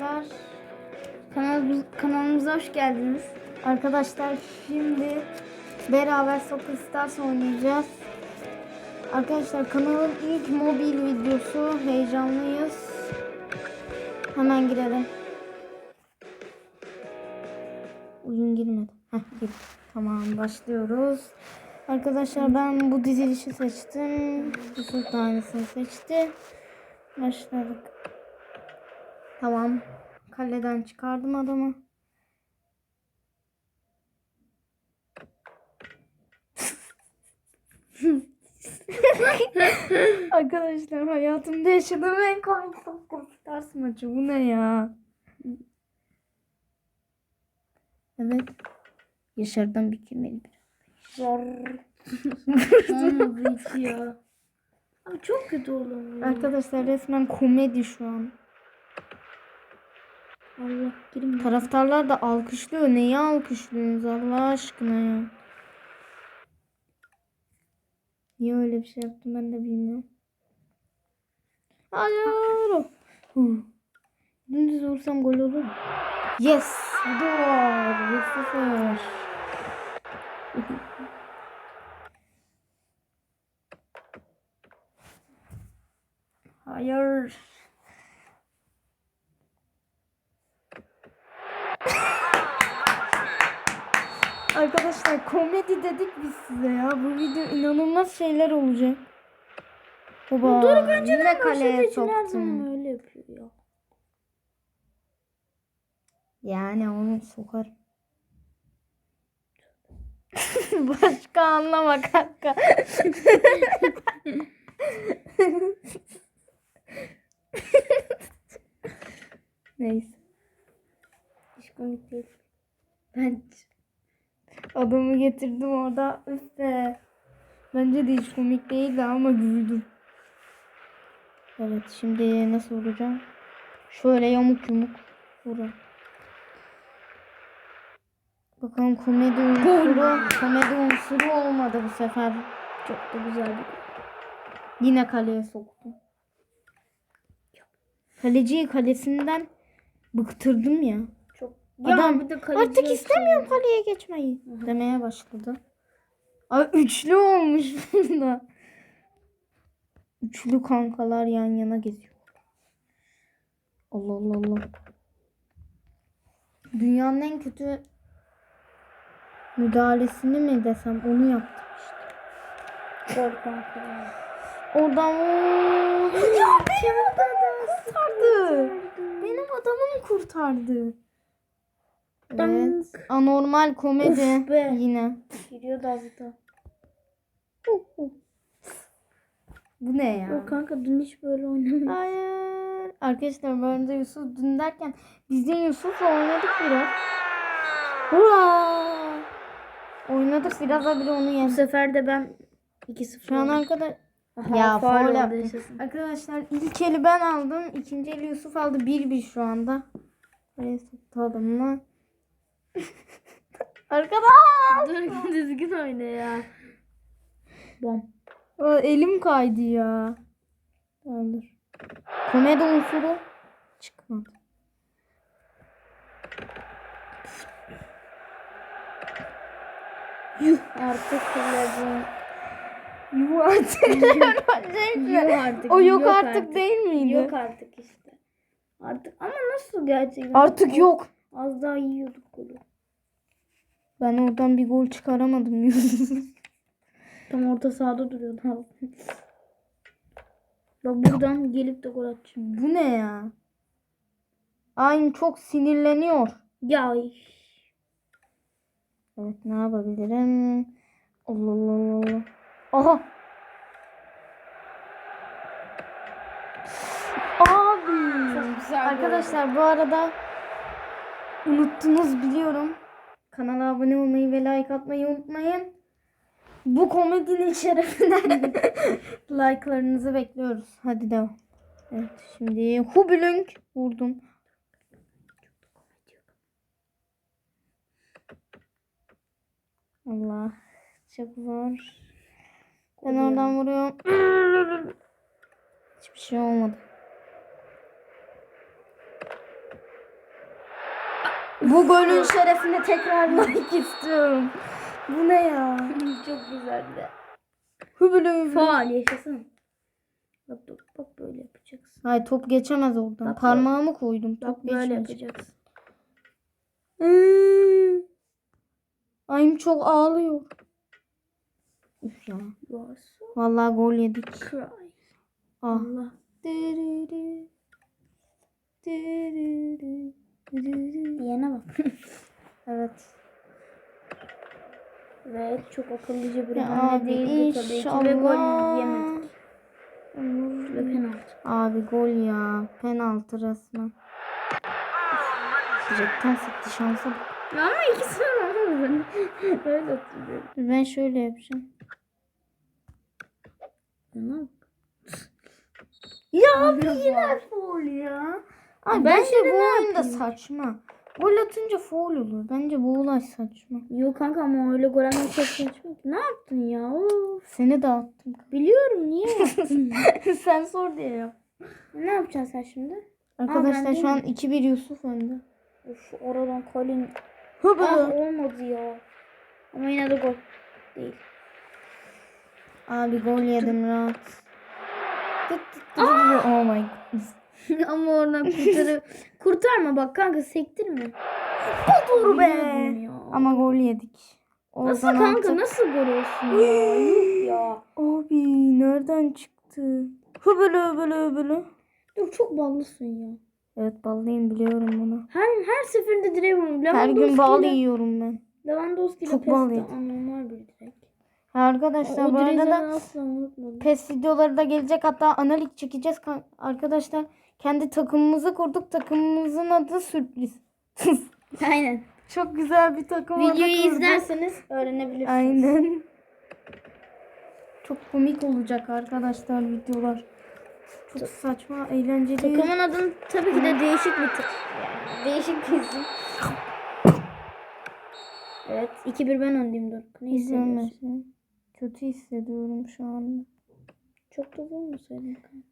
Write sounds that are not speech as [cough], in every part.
arkadaşlar. Kanalımız, kanalımıza hoş geldiniz. Arkadaşlar şimdi beraber Soccer Stars oynayacağız. Arkadaşlar kanalın ilk mobil videosu. Heyecanlıyız. Hemen girelim. Oyun girmedi. Heh girdi. Tamam başlıyoruz. Arkadaşlar ben bu dizilişi seçtim. Yusuf da aynısını seçti. Başladık. Tamam. Kaleden çıkardım adamı. [laughs] Arkadaşlar hayatımda yaşadığım en komik Soccer Stars maçı. Bu ne ya? Evet. Yaşar'dan bir kelime bir. Ya. Abi çok kötü olur. Arkadaşlar resmen komedi şu an. Allah girme. Taraftarlar da alkışlıyor. Neyi alkışlıyorsunuz Allah aşkına ya? Niye öyle bir şey yaptım ben de bilmiyorum. Hayır. Dümdüz vursam gol olur mu? Yes. Gol. 1-0. Hayır. Arkadaşlar komedi dedik biz size ya. Bu video inanılmaz şeyler olacak. Baba yine kaleye soktum. öyle yapıyor ya. Yani onu sokar. [laughs] Başka anlama kanka. [laughs] Neyse. Hiç komik değil. Ben Adamı getirdim orada. Üf be. Bence de hiç komik değildi ama güldüm. Evet şimdi nasıl vuracağım? Şöyle yamuk yumuk vurun. Bakalım komedi unsuru, komedi unsuru olmadı bu sefer. çok da güzel Yine kaleye soktum. Kaleciyi kalesinden bıktırdım ya. Çok. Adam bir de kaleci Artık istemiyorum kaleye geçmeyi demeye başladı. Ay üçlü olmuş [laughs] bunda. Üçlü kankalar yan yana geziyor. Allah Allah Allah. Dünyanın en kötü müdahalesini mi desem onu yaptım işte. Gol kanka. Oradan. Ya benim adamım kurtardı. Benim adamım kurtardı. Evet. Anormal komedi Uf be. yine. Giriyor da azıta. Bu ne ya? O kanka dün hiç böyle oynamadı. Hayır. Arkadaşlar bu arada Yusuf dün derken biz de Yusuf'la oynadık biraz. Hurra! Oynadık biraz da bir onu Bu yedik. sefer de ben 2-0 Şu an arkadaş Aha, ya faul yaptım. Arkadaşlar ilk eli ben aldım. ikinci eli Yusuf aldı. Bir bir şu anda. Buraya tutalım mı? Arkadaş! Dur [laughs] düzgün oyna ya. Bom. Aa, elim kaydı ya. Tamam dur. Komedi unsuru çıkmadı. Yuh artık kullanacağım. Yuh artık. Yuh [laughs] artık. o yok, artık, değil miydi? Yok artık işte. Artık ama nasıl gerçekten? Artık yok. Az daha yiyorduk golü. Ben oradan bir gol çıkaramadım. Tam orta sahada duruyordu abi. Bak buradan gelip de gol atacağım. Bu ne ya? Aynı çok sinirleniyor. Ya Evet ne yapabilirim? Allah Allah Allah. Aha. Abi. Çok güzel Arkadaşlar bu arada unuttunuz biliyorum. Kanala abone olmayı ve like atmayı unutmayın. Bu komedinin şerefine [laughs] like'larınızı bekliyoruz. Hadi devam. Evet şimdi Hubülünk vurdum. Allah çok zor. Ben oradan vuruyorum. Hiçbir şey olmadı. Bu golün şerefine tekrar like [laughs] istiyorum. Bu ne ya? [laughs] Çok güzeldi. Hübülü. Faal yaşasın. Bak dur, bak böyle yapacaksın. Hayır top geçemez oradan. Bak Parmağımı koydum. Top Bak böyle geçmeyecek. yapacaksın. Hmm. Ayım çok ağlıyor. Üf ya. Vallahi gol yedik. cry. Ah. Allah. Dırırı. Dırırı. Diyene bak. [laughs] Evet. Ve çok akıllıca bir hamle değildi tabii ki. Ve gol yemedik. Ve penaltı. Abi gol ya. Penaltı resmen. Direkten sekti şansa bak. Ama ikisi var ama ben [laughs] öyle hatırlıyorum. Ben şöyle yapacağım. Ya abi yine foul ya. Abi Ben bence şimdi bu oyun da saçma. Gol atınca foul olur. Bence bu olay saçma. Yok kanka ama öyle gol atmak çok saçma. Ne yaptın ya? Of. Seni de attım. Biliyorum niye yaptın? [laughs] sen sor diye yap. ne yapacaksın sen şimdi? Arkadaşlar ben şu an 2-1 Yusuf önde. Of oradan Colin. Ah olmadı ya. Ama yine de gol. Değil. Abi gol yedim rahat. Tıt tıt tıt. Oh my god. [laughs] ama oradan kurtarı [laughs] kurtarma bak kanka sektirme. Dur Biliyordum ya. Ama gol yedik. Oradan Nasıl kanka artık- nasıl gol olsun ya? [gasps] Ya. Abi nereden çıktı? Hıbülü hıbülü hıbülü. Dur çok ballısın ya. Evet ballıyım biliyorum bunu. Her her seferinde vururum. Her gün bal yiyorum ben. Lewandowski ile Çok bal anormal bir direk. Arkadaşlar O bu arada da. PES videoları da gelecek. Hatta analik çekeceğiz. Arkadaşlar kendi takımımızı kurduk. Takımımızın adı sürpriz. [laughs] Aynen. Çok güzel bir takım adı Videoyu kurduk. izlerseniz öğrenebilirsiniz. Aynen. Çok komik olacak arkadaşlar videolar. Çok saçma, eğlenceli. Takımın adını tabii ki de değişik bir yani değişik bir isim. Evet 2-1 ben öndeyim Doruk. Ne hissediyorsun? Kötü hissediyorum şu anda. Çok da vurmasaydın kanka.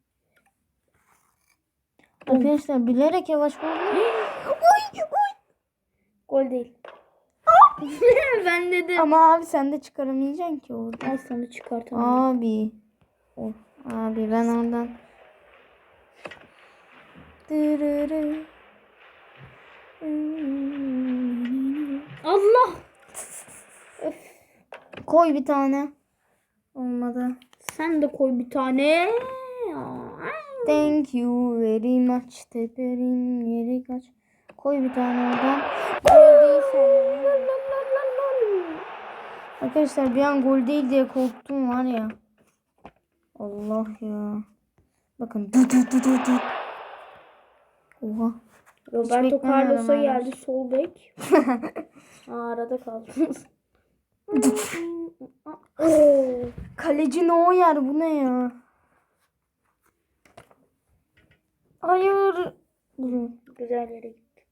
Arkadaşlar bilerek yavaş vurdum. oy, oy. Gol değil. [laughs] ben dedim. Ama abi sen de çıkaramayacaksın ki orada. Al sana çıkartamam. Abi. Of. Abi ben oradan. Dırırı. Allah. Koy bir tane. Olmadı. Sen de koy bir tane. Thank you very much. Teperin yeri kaç. Koy bir tane oradan. Gol değil sanırım. Arkadaşlar bir an gol değil diye korktum var ya. Allah ya. Bakın. Du du du du du. Oha. Roberto Carlos'a geldi sol bek. [laughs] Arada kaldınız. Oo. [laughs] Kaleci no yer bu ne ya? Hayır. Güzel yere gitti.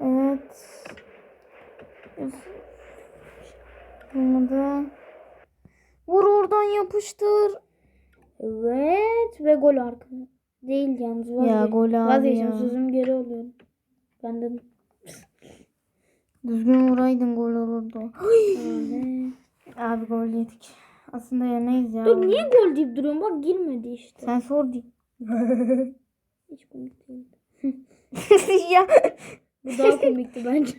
Evet. Üf. Olmadı. Vur oradan yapıştır. Evet ve gol arkada. Değil yalnız vazgeç. Ya gol abi Vazgeçtim ya. sözümü geri alıyorum. Ben dedim. Düzgün vuraydın gol olurdu. Abi. Abi gol yedik. Aslında yemeyiz ya. Dur niye gol deyip duruyorsun? Bak girmedi işte. Sen sor di. [laughs] Hiç komik değil. [laughs] ya. Bu daha komikti bence. [laughs]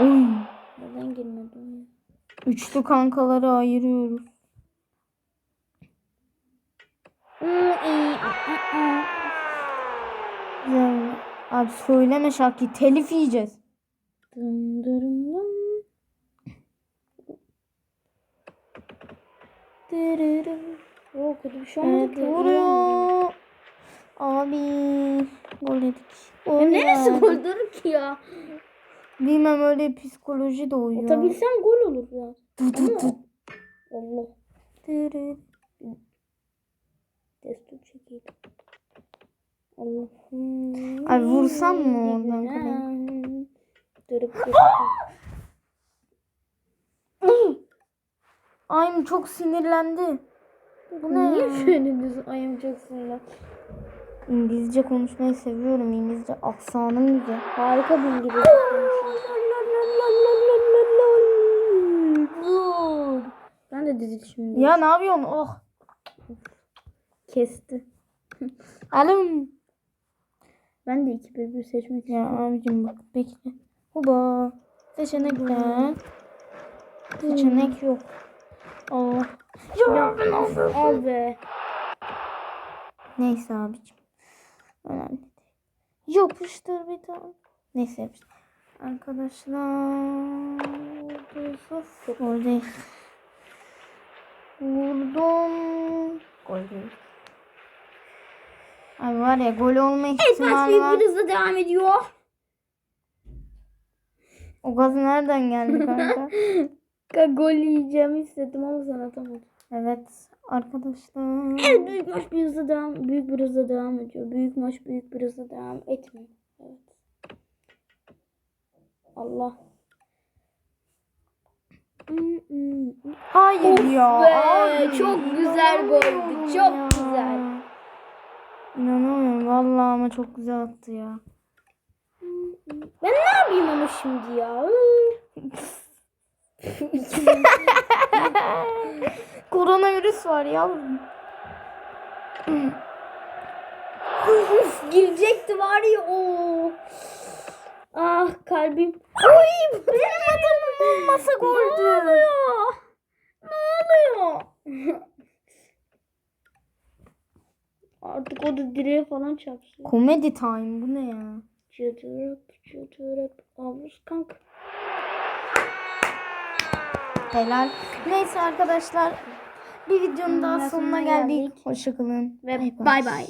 Oy. Neden girmedi o ya? Üçlü kankaları ayırıyoruz. Güzel. Abi söyleme şarkıyı telif yiyeceğiz. Dın dırım dın. Oo kötü bir şey olmadı ki. Vuruyor. Abi gol yedik. Gol Ya neresi gol Doruk ki ya? Bilmem öyle psikoloji doğuyor. Atabilsem gol olur ya. Du Ama- du. Allah. Dırı. Destur çekeyim. Allah'ım. Abi vursam mı oradan dırıp. [gasps] Ayım çok sinirlendi. Bu ne? Niye ya? diyorsun? Ayım çok sinirlen. İngilizce konuşmayı seviyorum. İngilizce aksanım güzel. Harika bir İngilizce. Ben de dizilişimi Ya ne yapıyorsun? Oh. kesti. Alım. Ben de iki bir bir seçmek Ya istiyorum. abicim bak bekle. Huba. Seçenekler. Seçenek yok. Allah. Ya be. Neyse abicim. Önemli. Yapıştır bir tane. Neyse yapıştır. Arkadaşlar. Gol değil. Vurdum. Gol değil. Abi var ya gol olma Maç ihtimali büyük var. bir hızla devam ediyor. O gaz nereden geldi kanka? [laughs] Kanka gol yiyeceğimi hissettim ama sen atamadın. evet arkadaşlar. Evet büyük maç bir hızla devam, büyük bir hızla devam ediyor. Büyük maç büyük bir hızla devam etmiyor. Evet. Allah. Hayır Of ya. be, çok güzel goldü, çok ya. güzel. İnanamıyorum vallahi ama çok güzel attı ya. Ben ne yapayım ama şimdi ya? [laughs] Koronavirüs var yavrum. Girecekti var ya o. Ah kalbim. Oy benim adamım olmasa goldü. Ne oluyor? Ne oluyor? Artık o da direğe falan çarpsın. Comedy time bu ne ya? Çıtırıp çıtırıp avuz kanka. Helal. Neyse arkadaşlar. Bir videonun daha Sonuna geldik. Hoşçakalın. Ve bay bay.